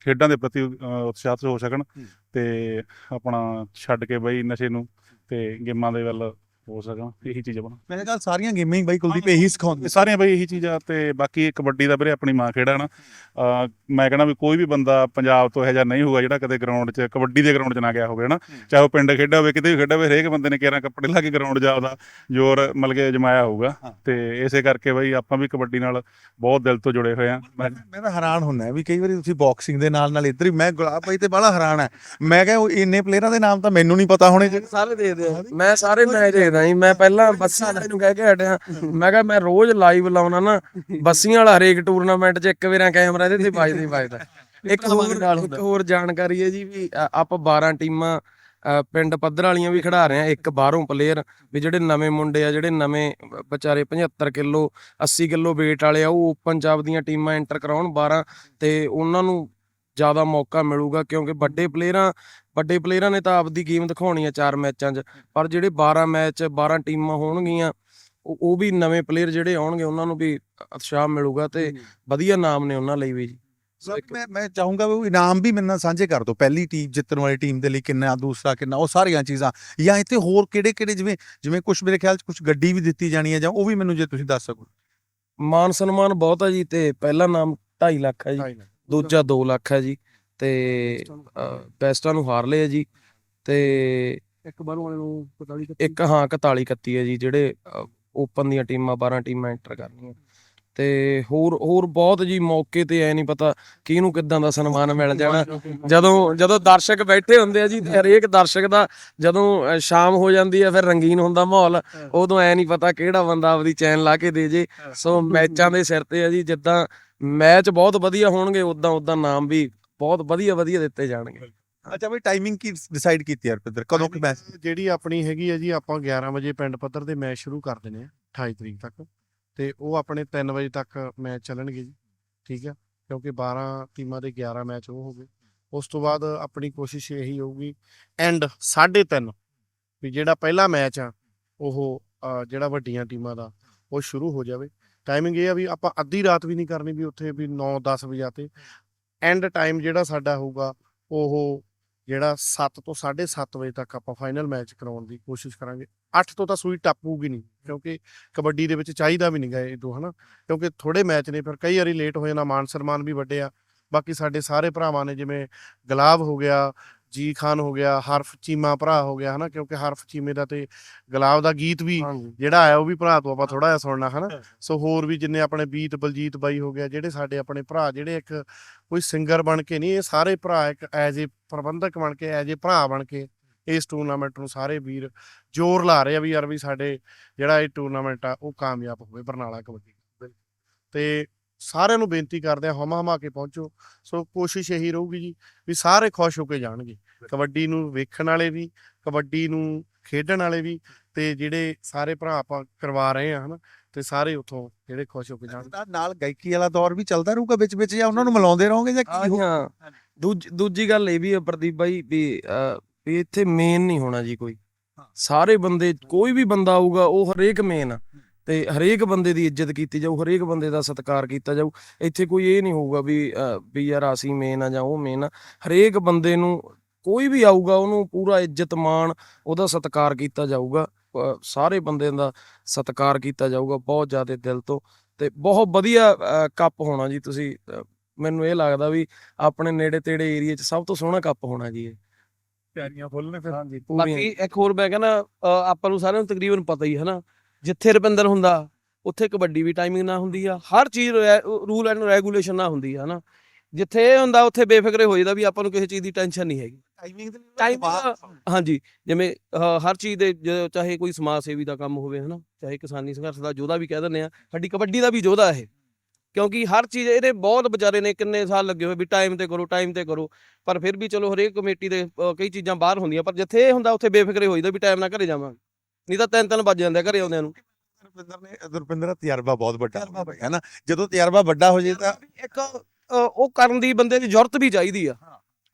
ਖੇਡਾਂ ਦੇ ਪ੍ਰਤੀ ਉਤਸ਼ਾਹਿਤ ਹੋ ਸਕਣ। ਤੇ ਆਪਣਾ ਛੱਡ ਕੇ ਬਈ ਨਸ਼ੇ ਨੂੰ ਤੇ ਗੇਮਾਂ ਦੇ ਵੱਲ ਹੋ ਸਕਣ ਇਹੀ ਚੀਜ਼ਾਂ ਬਣ। ਮੇਰੇ ਨਾਲ ਸਾਰੀਆਂ ਗੇਮਾਂ ਹੀ ਬਾਈ ਕੁਲਦੀਪ ਇਹੀ ਸਿਖਾਉਂਦੇ। ਸਾਰੀਆਂ ਬਈ ਇਹੀ ਚੀਜ਼ਾਂ ਤੇ ਬਾਕੀ ਕਬੱਡੀ ਦਾ ਵੀਰੇ ਆਪਣੀ ਮਾਂ ਖੇੜਾ ਨਾ। ਮੈਂ ਕਹਿੰਦਾ ਵੀ ਕੋਈ ਵੀ ਬੰਦਾ ਪੰਜਾਬ ਤੋਂ ਇਹੋ ਜਿਹਾ ਨਹੀਂ ਹੋਊਗਾ ਜਿਹੜਾ ਕਦੇ ਗਰਾਊਂਡ 'ਚ ਕਬੱਡੀ ਦੇ ਗਰਾਊਂਡ 'ਚ ਨਾ ਗਿਆ ਹੋਵੇ ਨਾ ਚਾਹੇ ਉਹ ਪਿੰਡ ਖੇਡਿਆ ਹੋਵੇ ਕਿਤੇ ਵੀ ਖੇਡਿਆ ਹੋਵੇ ਹਰੇਕ ਬੰਦੇ ਨੇ ਕਿਹੜਾ ਕੱਪੜੇ ਲਾ ਕੇ ਗਰਾਊਂਡ ਜਾ ਉਹਦਾ ਜ਼ੋਰ ਮਤਲਬ ਕਿ ਜਮਾਇਆ ਹੋਊਗਾ। ਤੇ ਇਸੇ ਕਰਕੇ ਬਈ ਆਪਾਂ ਵੀ ਕਬੱਡੀ ਨਾਲ ਬਹੁਤ ਦਿਲ ਤੋਂ ਜੁੜੇ ਹੋਏ ਆ। ਮੈਂ ਮੈਂ ਤਾਂ ਹੈਰਾਨ ਹੁੰਦਾ ਵੀ ਕਈ ਵਾਰੀ ਤੁਸੀਂ ਬਾਕਸਿੰਗ ਦੇ ਨਾਲ ਨਾਲ ਇੱਧਰ ਹੀ ਮੈਂ ਗੁਲਾਬ ਬਾਈ ਤੇ ਬੜਾ ਹੈਰਾਨ ਹੈ ਮੈਂ ਕਿਹਾ ਇੰਨੇ ਪਲੇਅਰਾਂ ਦੇ ਨਾਮ ਤਾਂ ਮੈਨੂੰ ਨਹੀਂ ਪਤਾ ਹੋਣੇ ਜਿਹੜੇ ਸਾਰੇ ਦੇਖਦੇ ਆ। ਮੈਂ ਸਾਰੇ ਮੈਚ ਦੇਖਦਾ ਜੀ ਮੈਂ ਪਹਿਲਾਂ ਬੱਸਾਂ ਵਾਲੇ ਨੂੰ ਕਹਿ ਕੇ ਹਟਿਆ। ਮੈਂ ਕਿਹਾ ਮੈਂ ਰੋਜ਼ ਲਾਈਵ ਲਾਉਣਾ ਨਾ ਬੱਸੀਆਂ ਵਾਲਾ ਹਰੇਕ ਟੂਰਨਾਮੈਂਟ 'ਚ ਇੱਕ ਵਾਰਾਂ ਕੈਮਰਾ ਇਹਦੇ ਤੇ ਵੱਜਦਾ ਹੀ ਵੱਜਦਾ। ਇੱਕ ਹੋਰ ਇੱਕ ਹੋਰ ਜਾਣਕਾਰੀ ਹੈ ਜੀ ਵੀ ਆਪਾਂ 12 ਟੀਮਾਂ ਪਿੰਡ ਪੱਧਰ ਵਾਲੀਆਂ ਵੀ ਖਿਡਾ ਰਹੇ ਆ ਇੱਕ ਬਾਹਰੋਂ ਪਲੇਅਰ ਵੀ ਜਿਹੜੇ ਨਵੇਂ ਮੁੰਡੇ ਆ ਜਿਹੜੇ ਨਵੇਂ ਵਿਚਾਰੇ 75 ਕਿਲੋ 80 ਕਿਲੋ weight ਵਾਲੇ ਆ ਉਹ ਚ ਆਪਦੀਆਂ ਟੀਮਾਂ ਐਂਟਰ ਕਰਾਉਣ 12 ਤੇ ਉਹਨਾਂ ਨੂੰ ਜ਼ਿਆਦਾ ਮੌਕਾ ਮਿਲੂਗਾ ਕਿਉਂਕਿ ਵੱਡੇ ਪਲੇਅਰਾਂ ਵੱਡੇ ਪਲੇਅਰਾਂ ਨੇ ਤਾਂ ਆਪਦੀ ਗੇਮ ਦਿਖਾਉਣੀ ਆ ਚਾਰ ਮੈਚਾਂ 'ਚ ਪਰ ਜਿਹੜੇ 12 ਮੈਚ 12 ਟੀਮਾਂ ਹੋਣਗੀਆਂ ਉਹ ਵੀ ਨਵੇਂ ਪਲੇਅਰ ਜਿਹੜੇ ਆਉਣਗੇ ਉਹਨਾਂ ਨੂੰ ਵੀ ਉਤਸ਼ਾਹ ਮਿਲੂਗਾ ਤੇ ਵਧੀਆ ਨਾਮ ਨੇ ਉਹਨਾਂ ਲਈ ਵੀ ਜੀ। ਸੋ ਮੈਂ ਮੈਂ ਚਾਹੂੰਗਾ ਵੀ ਉਹ ਇਨਾਮ ਵੀ ਮੇਰੇ ਨਾਲ ਸਾਂਝੇ ਕਰ ਦਿਓ ਪਹਿਲੀ ਟੀਮ ਜਿੱਤਣ ਵਾਲੀ ਟੀਮ ਦੇ ਲਈ ਕਿੰਨਾ ਦੂਸਰਾ ਕਿੰਨਾ ਉਹ ਸਾਰੀਆਂ ਚੀਜ਼ਾਂ। ਜਾਂ ਇੱਥੇ ਹੋਰ ਕਿਹੜੇ ਕਿਹੜੇ ਜਿਵੇਂ ਜਿਵੇਂ ਕੁਝ ਮੇਰੇ ਖਿਆਲ ਚ ਕੁਝ ਗੱਡੀ ਵੀ ਦਿੱਤੀ ਜਾਣੀ ਹੈ ਜਾਂ ਉਹ ਵੀ ਮੈਨੂੰ ਜੇ ਤੁਸੀਂ ਦੱਸ ਸਕੋ। ਮਾਨ ਸਨਮਾਨ ਬਹੁਤ ਹੈ ਜੀ ਤੇ ਪਹਿਲਾ ਨਾਮ 2.5 ਲੱਖ ਹੈ ਜੀ। ਦੂਜਾ 2 ਲੱਖ ਹੈ ਜੀ। ਤੇ ਬੈਸਟਾਂ ਨੂੰ ਹਾਰ ਲਿਆ ਜੀ। ਤੇ ਇੱਕ ਬਾਰੋਂ ਵਾਲੇ ਨੂੰ 45 ਇੱਕ ਹਾਂ 41 31 ਹੈ ਜੀ ਜਿਹੜੇ ਓਪਨ ਦੀਆਂ ਟੀਮਾਂ 12 ਟੀਮਾਂ ਐਂਟਰ ਕਰਨੀਆਂ। ਤੇ ਹੋਰ ਹੋਰ ਬਹੁਤ ਜੀ ਮੌਕੇ ਤੇ ਐ ਨਹੀਂ ਪਤਾ ਕਿਹਨੂੰ ਕਿੱਦਾਂ ਦਾ ਸਨਮਾਨ ਮਿਲ ਜਾਣਾ। ਜਦੋਂ ਜਦੋਂ ਦਰਸ਼ਕ ਬੈਠੇ ਹੁੰਦੇ ਆ ਜੀ ਹਰੇਕ ਦਰਸ਼ਕ ਦਾ ਜਦੋਂ ਸ਼ਾਮ ਹੋ ਜਾਂਦੀ ਹੈ ਫਿਰ ਰੰਗੀਨ ਹੁੰਦਾ ਮਾਹੌਲ ਉਦੋਂ ਐ ਨਹੀਂ ਪਤਾ ਕਿਹੜਾ ਬੰਦਾ ਆਪਦੀ ਚੈਨ ਲਾ ਕੇ ਦੇ ਜੇ। ਸੋ ਮੈਚਾਂ ਦੇ ਸਿਰ ਤੇ ਆ ਜੀ ਜਿੱਦਾਂ ਮੈਚ ਬਹੁਤ ਵਧੀਆ ਹੋਣਗੇ ਉਦਾਂ ਉਦਾਂ ਨਾਮ ਵੀ ਬਹੁਤ ਵਧੀਆ ਵਧੀਆ ਦਿੱਤੇ ਜਾਣਗੇ। ਅੱਛਾ ਬਈ ਟਾਈਮਿੰਗ ਕੀ ਡਿਸਾਈਡ ਕੀਤੀ ਹੈ ਰਪਿੰਦਰ ਕਦੋਂ ਕਿ ਮੈਚ ਜਿਹੜੀ ਆਪਣੀ ਹੈਗੀ ਹੈ ਜੀ ਆਪਾਂ 11 ਵਜੇ ਪਿੰਡ ਪੱਧਰ ਦੇ ਮੈਚ ਸ਼ੁਰੂ ਕਰ ਦਿੰਦੇ ਆ 28 ਤਰੀਕ ਤੱਕ। ਤੇ ਉਹ ਆਪਣੇ 3 ਵਜੇ ਤੱਕ ਮੈਚ ਚੱਲਣਗੇ ਜੀ ਠੀਕ ਹੈ ਕਿਉਂਕਿ 12 ਟੀਮਾਂ ਦੇ 11 ਮੈਚ ਉਹ ਹੋ ਗਏ। ਉਸ ਤੋਂ ਬਾਅਦ ਆਪਣੀ ਕੋਸ਼ਿਸ਼ ਇਹੀ ਹੋਊਗੀ ਐਂਡ 3:30 ਵੀ ਜਿਹੜਾ ਪਹਿਲਾ ਮੈਚ ਆ ਉਹ ਜਿਹੜਾ ਵੱਡੀਆਂ ਟੀਮਾਂ ਦਾ ਉਹ ਸ਼ੁਰੂ ਹੋ ਜਾਵੇ। ਟਾਈਮਿੰਗ ਇਹ ਆ ਵੀ ਆਪਾਂ ਅੱਧੀ ਰਾਤ ਵੀ ਨਹੀਂ ਕਰਨੀ ਵੀ ਉੱਥੇ ਵੀ 9-10 ਵਜੇ ਤੇ ਐਂਡ ਟਾਈਮ ਜਿਹੜਾ ਸਾਡਾ ਹੋਊਗਾ, ਉਹ ਜਿਹੜਾ 7 ਤੋਂ 7:30 ਵਜੇ ਤੱਕ ਆਪਾਂ ਫਾਈਨਲ ਮੈਚ ਕਰਾਉਣ ਦੀ ਕੋਸ਼ਿਸ਼ ਕਰਾਂਗੇ। 8 ਤੋਂ ਤਾਂ ਸੂਈ ਟੱਪੂਗੀ ਨਹੀਂ, ਕਿਉਂਕਿ ਕਬੱਡੀ ਦੇ ਵਿੱਚ ਚਾਹੀਦਾ ਵੀ ਨਹੀਂ ਗਾ ਇਹ ਤੋਂ ਹਨਾ? ਕਿਉਂਕਿ ਥੋੜੇ ਮੈਚ ਨੇ, ਫਿਰ ਕਈ ਵਾਰੀ ਲੇਟ ਹੋ ਜਾਣਾ ਮਾਨ ਸਨਮਾਨ ਵੀ ਵੱਡੇ ਆ। ਬਾਕੀ ਸਾਡੇ ਸਾਰੇ ਭਰਾਵਾਂ ਨੇ ਜਿਵੇਂ ਗੁਲਾਬ ਹੋ ਗਿਆ ਜੀ ਖਾਨ ਹੋ ਗਿਆ ਹਰਫ ਚੀਮਾ ਭਰਾ ਹੋ ਗਿਆ ਹਨਾ ਕਿਉਂਕਿ ਹਰਫ ਚੀਮੇ ਦਾ ਤੇ ਗੁਲਾਬ ਦਾ ਗੀਤ ਵੀ ਜਿਹੜਾ ਆਇਆ ਉਹ ਵੀ ਭਰਾ ਤੋਂ ਆਪਾਂ ਥੋੜਾ ਜਿਹਾ ਸੁਣਨਾ ਹਨਾ। ਸੋ ਹੋਰ ਵੀ ਜਿੰਨੇ ਆਪਣੇ ਬੀਤ ਬਲਜੀਤ ਬਾਈ ਹੋ ਗਿਆ ਜਿਹੜੇ ਸਾਡੇ ਆਪਣੇ ਭਰਾ ਜਿਹੜੇ ਇੱਕ ਕੋਈ ਸਿੰਗਰ ਬਣ ਕੇ ਨਹੀਂ ਇਹ ਸਾਰੇ ਭਰਾ ਇੱਕ ਐਜ਼ ਏ ਪ੍ਰਬੰਧਕ ਬਣ ਕੇ ਐਜ਼ ਏ ਭਰਾ ਬਣ ਕੇ ਇਸ ਟੂਰਨਾਮੈਂਟ ਨੂੰ ਸਾਰੇ ਵੀਰ ਜ਼ੋਰ ਲਾ ਰਹੇ ਆ ਵੀ ਯਾਰ ਵੀ ਸਾਡੇ ਜਿਹੜਾ ਇਹ ਟੂਰਨਾਮੈਂਟ ਆ ਉਹ ਕਾਮਯਾਬ ਹੋਵੇ ਬਰਨਾਲਾ ਕਬੱਡੀ। ਤੇ ਸਾਰਿਆਂ ਨੂੰ ਬੇਨਤੀ ਕਰਦੇ ਆ ਹਮਾ ਹਮਾ ਕੇ ਪਹੁੰਚੋ। ਸੋ ਕੋਸ਼ਿਸ਼ ਇਹੀ ਰਹੂਗੀ ਜੀ ਵੀ ਸਾਰੇ ਖੁਸ਼ ਹੋ ਕੇ ਜਾਣਗੇ। ਕਬੱਡੀ ਨੂੰ ਵੇਖਣ ਵਾਲੇ ਵੀ ਕਬੱਡੀ ਨੂੰ ਖੇਡਣ ਵਾਲੇ ਵੀ ਤੇ ਜਿਹੜੇ ਸਾਰੇ ਭਰਾ ਆਪਾਂ ਕਰਵਾ ਰਹੇ ਆ ਹਨਾ ਤੇ ਸਾਰੇ ਉੱਥੋਂ ਜਿਹੜੇ ਖੁਸ਼ ਹੋ ਕੇ ਜਾਣਗੇ। ਨਾਲ ਗਾਇਕੀ ਵਾਲਾ ਦੌਰ ਵੀ ਚੱਲਦਾ ਰਹੂਗਾ ਵਿੱਚ ਵਿੱਚ ਜਾਂ ਉਹਨਾਂ ਨੂੰ ਮਿਲਾਉਂਦੇ ਰਹੋਗੇ ਜਾਂ ਕੀ ਹੋ ਹਾਂ ਦੂਜੀ ਗੱਲ ਇਹ ਵੀ ਹੈ ਪ੍ਰਦੀਪ ਬਾਈ ਵੀ ਵੀ ਇੱਥੇ ਮੇਨ ਨਹੀਂ ਹੋਣਾ ਜੀ ਕੋਈ। ਸਾਰੇ ਬੰਦੇ ਕੋਈ ਵੀ ਬੰਦਾ ਆਊਗਾ ਉਹ ਹਰੇਕ ਮੇਨ ਆ। ਤੇ ਹਰੇਕ ਬੰਦੇ ਦੀ ਇੱਜ਼ਤ ਕੀਤੀ ਜਾਊ ਹਰੇਕ ਬੰਦੇ ਦਾ ਸਤਿਕਾਰ ਕੀਤਾ ਜਾਊ। ਇੱਥੇ ਕੋਈ ਇਹ ਨਹੀਂ ਹੋਊਗਾ ਵੀ ਵੀ ਯਾਰ ਅਸੀਂ ਮੇਨ ਆ ਜਾਂ ਉਹ ਮੇਨ ਆ। ਹਰੇਕ ਬੰਦੇ ਨੂੰ ਕੋਈ ਵੀ ਆਊਗਾ ਉਹਨੂੰ ਪੂਰਾ ਇੱਜ਼ਤ ਮਾਣ ਉਹਦਾ ਸਤਿਕਾਰ ਕੀਤਾ ਜਾਊਗਾ। ਸਾਰੇ ਬੰਦਿਆਂ ਦਾ ਸਤਿਕਾਰ ਕੀਤਾ ਜਾਊਗਾ ਬਹੁਤ ਜ਼ਿਆਦਾ ਦਿਲ ਤੋਂ। ਤੇ ਬਹੁਤ ਵਧੀਆ ਕੱਪ ਹੋਣਾ ਜੀ ਤੁਸੀਂ ਮੈਨੂੰ ਇਹ ਲੱਗਦਾ ਵੀ ਆਪਣੇ ਨੇੜੇ ਤੇੜੇ ਏਰੀਆ 'ਚ ਸਭ ਤੋਂ ਸੋਹਣਾ ਕੱਪ ਹੋਣਾ ਜੀ ਇਹ। ਤਿਆਰੀਆਂ ਫੁੱਲ ਨੇ ਫਿਰ। ਹਾਂਜੀ। ਬਾਕੀ ਇੱਕ ਹੋਰ ਮੈਂ ਕਹਿੰਦਾ ਆਪਾਂ ਨੂੰ ਸਾਰਿਆਂ ਨੂੰ ਤਕਰੀਬਨ ਪਤਾ ਹੀ ਹੈ ਨਾ। ਜਿੱਥੇ ਰੁਪਿੰਦਰ ਹੁੰਦਾ ਉੱਥੇ ਕਬੱਡੀ ਵੀ ਟਾਈਮਿੰਗ ਨਾਲ ਹੁੰਦੀ ਆ। ਹਰ ਚੀਜ਼ ਰੂਲ ਐਂਡ ਰੈਗੂਲੇਸ਼ਨ ਨਾਲ ਹੁੰਦੀ ਆ ਨਾ ਜਿੱਥੇ ਇਹ ਹੁੰਦਾ ਉੱਥੇ ਬੇਫਿਕਰੇ ਹੋ ਜਾਂਦਾ ਵੀ ਆਪਾਂ ਨੂੰ ਕਿਸੇ ਚੀਜ਼ ਦੀ ਟੈਨਸ਼ਨ ਨਹੀਂ ਹੈਗੀ। ਟਾਈਮਿੰਗ ਦੇ Timing ਹਾਂਜੀ ਜਿਵੇਂ ਹਰ ਚੀਜ਼ ਦੇ ਚਾਹੇ ਕੋਈ ਸਮਾਜ ਸੇਵੀ ਦਾ ਕੰਮ ਹੋਵੇ ਹਨਾ ਚਾਹੇ ਕਿਸਾਨੀ ਸੰਘਰਸ਼ ਦਾ ਯੋਧਾ ਵੀ ਕਹਿ ਦਿੰਦੇ ਆ ਸਾਡੀ ਕਬੱਡੀ ਦਾ ਵੀ ਯੋਧਾ ਇਹ। ਕਿਉਂਕਿ ਹਰ ਚੀਜ਼ ਇਹਦੇ ਬਹੁਤ ਵਿਚਾਰੇ ਨੇ ਕਿੰਨੇ ਸਾਲ ਲੱਗੇ ਹੋਏ ਵੀ ਟਾਈਮ ਤੇ ਕਰੋ ਟਾਈਮ ਤੇ ਕਰੋ। ਪਰ ਫਿਰ ਵੀ ਚਲੋ ਹਰੇਕ ਕਮੇਟੀ ਦੇ ਕਈ ਚੀਜ਼ਾਂ ਬਾਹਰ ਹੁੰਦੀਆਂ ਪਰ ਜਿੱਥੇ ਇਹ ਹੁੰਦਾ ਉੱਥੇ ਬੇਫਿਕਰੇ ਹੋਈਦਾ ਵੀ ਟਾਈਮ ਨਾਲ ਘਰੇ ਜਾਵਾਂਗੇ। ਨਹੀਂ ਤਾਂ ਤਿੰਨ ਤਿੰਨ ਵੱਜ ਜਾਂਦੇ ਆ ਘਰੇ ਆਉਂਦਿਆਂ ਨੂੰ। ਰੁਪਿੰਦਰ ਨੇ ਰੁਪਿੰਦਰ ਦਾ ਤਜਰਬਾ ਬਹੁਤ ਵੱਡਾ ਹੈ ਨਾ ਜਦੋਂ ਤਜਰਬਾ ਵੱਡਾ ਹੋ ਜੇ ਤਾਂ ਇੱਕ ਅ, ਉਹ ਕਰਨ ਦੀ ਬੰਦੇ ਦੀ ਜ਼ਰੂਰਤ ਵੀ ਚਾਹੀਦੀ ਆ।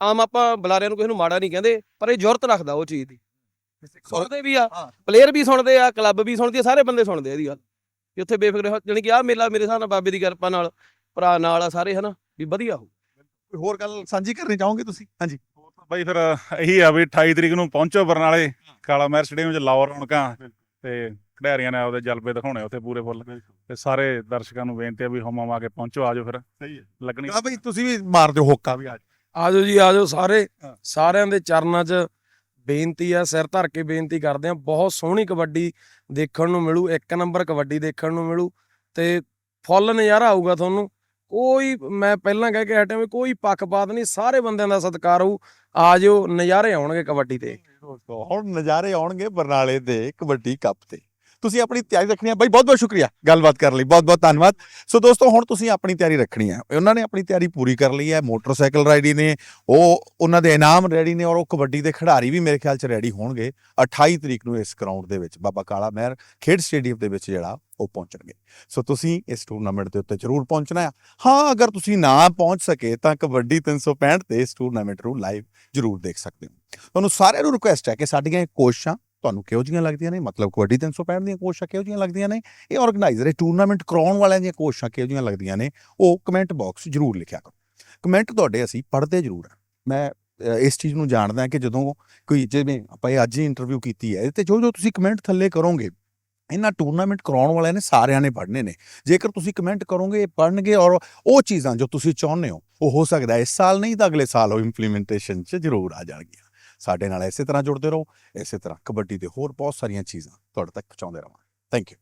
ਆਮ ਆਪਾਂ ਬੁਲਾਰਿਆਂ ਨੂੰ ਕਿਸੇ ਨੂੰ ਮਾੜਾ ਨਹੀਂ ਕਹਿੰਦੇ ਪਰ ਇਹ ਜ਼ਰੂਰਤ ਰੱਖਦਾ ਉਹ ਚੀਜ਼ ਦੀ। ਸੁਣਦੇ ਵੀ ਆ ਹਾਂ। ਪਲੇਅਰ ਵੀ ਸੁਣਦੇ ਆ ਕਲੱਬ ਵੀ ਸੁਣਦੇ ਆ ਸਾਰੇ ਬੰਦੇ ਸੁਣਦੇ ਆ ਇਹਦੀ ਗੱਲ। ਕਿ ਉੱਥੇ ਬੇਫਿਕਰੇ ਹੋ ਜਾਣੀ ਕਿ ਆ ਮੇਲਾ ਮੇਰੇ ਹਿਸਾਬ ਨਾਲ ਬਾਬੇ ਦੀ ਕਿਰਪਾ ਨਾਲ ਭਰਾ ਨਾਲ ਆ ਸਾਰੇ ਹਨਾ? ਵੀ ਵਧੀਆ ਹੋ ਕੋਈ ਹੋਰ ਗੱਲ ਸਾਂਝੀ ਕਰਨੀ ਚਾਹੋਗੇ ਤੁਸੀਂ? ਹਾਂਜੀ। ਬਾਈ ਫਿਰ ਇਹੀ ਆ ਵੀ 28 ਤਰੀਕ ਨੂੰ ਪਹੁੰਚੋ ਬਰਨਾਲੇ ਕਾਲਾ ਮਹਿਰ ਸਟੇਡੀਅਮ 'ਚ ਲਾਓ ਰੌਣਕਾਂ ਤੇ ਖਿਡਾਰੀਆਂ ਨੇ ਆਪਦੇ ਜਲਵੇ ਦਿਖਾਉਣੇ ਉੱਥੇ ਪੂਰੇ ਫੁੱਲ। ਤੇ ਸਾਰੇ ਦਰਸ਼ਕਾਂ ਨੂੰ ਬੇਨਤੀ ਆ ਵੀ ਹਮਾ ਮਾ ਕੇ ਪਹੁੰਚੋ ਆਜੋ ਫਿਰ। ਸਹੀ ਹੈ। ਲੱਗਣੀ। ਆ ਬਈ ਤੁਸੀਂ ਵੀ ਮਾਰ ਦਿਓ ਹੋਕਾ ਵੀ ਅੱਜ ਆਜੋ ਜੀ ਆਜੋ ਸਾਰੇ। ਸਾਰਿਆਂ ਦੇ ਚਰਨਾਂ 'ਚ ਬੇਨਤੀ ਆ ਸਿਰ ਧਰ ਕੇ ਬੇਨਤੀ ਕਰਦੇ ਆ ਬਹੁਤ ਸੋਹਣੀ ਕਬੱਡੀ ਦੇਖਣ ਨੂੰ ਮਿਲੂ ਇੱਕ ਨੰਬਰ ਕਬੱਡੀ ਦੇਖਣ ਨੂੰ ਮਿਲੂ ਤੇ ਫੁੱਲ ਨਜ਼ਾਰਾ ਆਊਗਾ ਤੁਹਾਨੂੰ। ਕੋਈ ਮੈਂ ਪਹਿਲਾਂ ਕਹਿ ਕੇ ਹਟਿਆ ਵੀ ਕੋਈ ਪੱਖਪਾਤ ਨਹੀਂ, ਸਾਰੇ ਬੰਦਿਆਂ ਦਾ ਸਤਿਕਾਰ ਹੋਊ ਆਜੋ ਨਜ਼ਾਰੇ ਆਉਣਗੇ ਕਬੱਡੀ ਤੇ ਹੁਣ ਨਜ਼ਾਰੇ ਆਉਣਗੇ ਬਰਨਾਲੇ ਦੇ ਕਬੱਡੀ ਕੱਪ ਤੇ। ਤੁਸੀਂ ਆਪਣੀ ਤਿਆਰੀ ਰੱਖਣੀ ਹੈ। ਬਾਈ ਬਹੁਤ ਬਹੁਤ ਸ਼ੁਕਰੀਆ ਗੱਲਬਾਤ ਕਰਨ ਲਈ। ਬਹੁਤ ਬਹੁਤ ਧੰਨਵਾਦ। ਸੋ ਦੋਸਤੋ, ਹੁਣ ਤੁਸੀਂ ਆਪਣੀ ਤਿਆਰੀ ਰੱਖਣੀ ਹੈ। ਉਹਨਾਂ ਨੇ ਆਪਣੀ ਤਿਆਰੀ ਪੂਰੀ ਕਰ ਲਈ ਹੈ। ਮੋਟਰਸਾਈਕਲ ਰੈਡੀ ਨੇ, ਉਹ ਉਹਨਾਂ ਦੇ ਇਨਾਮ ਰੈਡੀ ਨੇ ਔਰ ਉਹ ਕਬੱਡੀ ਦੇ ਖਿਡਾਰੀ ਵੀ ਮੇਰੇ ਖਿਆਲ 'ਚ ਰੈਡੀ ਹੋਣਗੇ। 28 ਤਰੀਕ ਨੂੰ ਇਸ ਗਰਾਊਂਡ ਦੇ ਵਿੱਚ ਬਾਬਾ ਕਾਲਾ ਮਹਿਰ ਖੇਡ ਸਟੇਡੀਅਮ ਦੇ ਵਿੱਚ ਜਿਹੜਾ, ਉਹ ਪਹੁੰਚਣਗੇ। ਸੋ ਤੁਸੀਂ ਇਸ ਟੂਰਨਾਮੈਂਟ ਦੇ ਉੱਤੇ ਜ਼ਰੂਰ ਪਹੁੰਚਣਾ ਹੈ। ਹਾਂ, ਅਗਰ ਤੁਸੀਂ ਨਾ ਪਹੁੰਚ ਸਕੇ ਤਾਂ ਕਬੱਡੀ 365 ਤੇ ਇਸ ਟੂਰਨਾਮੈਂਟ ਨੂੰ ਲਾਈਵ ਜ਼ਰੂਰ ਦੇਖ ਸਕਦੇ ਹੋ। ਤੁਹਾਨੂੰ ਸਾਰਿਆਂ ਨੂੰ ਰਿਕੁਐਸਟ ਹੈ ਕਿ ਸਾਡੀਆਂ ਇਹ ਕੋਸ਼ਿਸ਼ਾਂ ਤੁਹਾਨੂੰ ਕਿਹੋ ਜੀਆਂ ਲੱਗਦੀਆਂ ਨੇ? ਮਤਲਬ ਕਬੱਡੀ 365 ਦੀਆਂ ਕੋਸ਼ਿਸ਼ਾਂ ਕਿਹੋ ਜੀਆਂ ਲੱਗਦੀਆਂ ਨੇ? ਇਹ ਆਰਗੇਨਾਈਜ਼ਰ ਇਹ ਟੂਰਨਾਮੈਂਟ ਕਰਾਉਣ ਵਾਲਿਆਂ ਦੀਆਂ ਕੋਸ਼ਿਸ਼ਾਂ ਕਿਹੋ ਜੀਆਂ ਲੱਗਦੀਆਂ ਨੇ? ਉਹ ਕਮੈਂਟ ਬਾਕਸ ਜ਼ਰੂਰ ਲਿਖਿਆ ਕਰੋ। ਕਮੈਂਟ ਤੁਹਾਡੇ ਅਸੀਂ ਪੜ੍ਹਦੇ ਜ਼ਰੂਰ ਹਾਂ। ਮੈਂ ਇਸ ਚੀਜ਼ ਨੂੰ ਜਾਣਦਾ ਕਿ ਜਦੋਂ ਕੋਈ ਜਿਵੇਂ ਆਪਾਂ ਇਹ ਅੱਜ ਹੀ ਇੰਟਰਵਿਊ ਕੀਤੀ ਹੈ ਤੇ ਜੋ ਜੋ ਤੁਸੀਂ ਕਮੈਂਟ ਥੱਲੇ ਕਰੋਗੇ, ਇਹਨਾਂ ਟੂਰਨਾਮੈਂਟ ਕਰਾਉਣ ਵਾਲਿਆਂ ਨੇ ਸਾਰਿਆਂ ਨੇ ਪੜ੍ਹਨੇ ਨੇ। ਜੇਕਰ ਤੁਸੀਂ ਕਮੈਂਟ ਕਰੋਗੇ, ਇਹ ਪੜ੍ਹਨਗੇ ਔਰ ਉਹ ਚੀਜ਼ਾਂ ਜੋ ਤੁਸੀਂ ਚਾਹੁੰਦੇ ਹੋ, ਉਹ ਹੋ ਸਕਦਾ ਇਸ ਸਾਲ ਨਹੀਂ ਤਾਂ ਅਗਲੇ ਸਾਲ ਉਹ ਇੰਪਲੀਮੈਂਟੇਸ਼ਨ 'ਚ ਜ਼ਰੂਰ ਆ ਜਾਣਗੀਆਂ। ਸਾਡੇ ਨਾਲ ਇਸੇ ਤਰ੍ਹਾਂ ਜੁੜਦੇ ਰਹੋ, ਇਸੇ ਤਰ੍ਹਾਂ ਕਬੱਡੀ ਦੇ ਹੋਰ ਬਹੁਤ ਸਾਰੀਆਂ ਚੀਜ਼ਾਂ ਤੁਹਾਡੇ ਤੱਕ ਪਹੁੰਚਾਉਂਦੇ ਰਵਾਂਗੇ। Thank you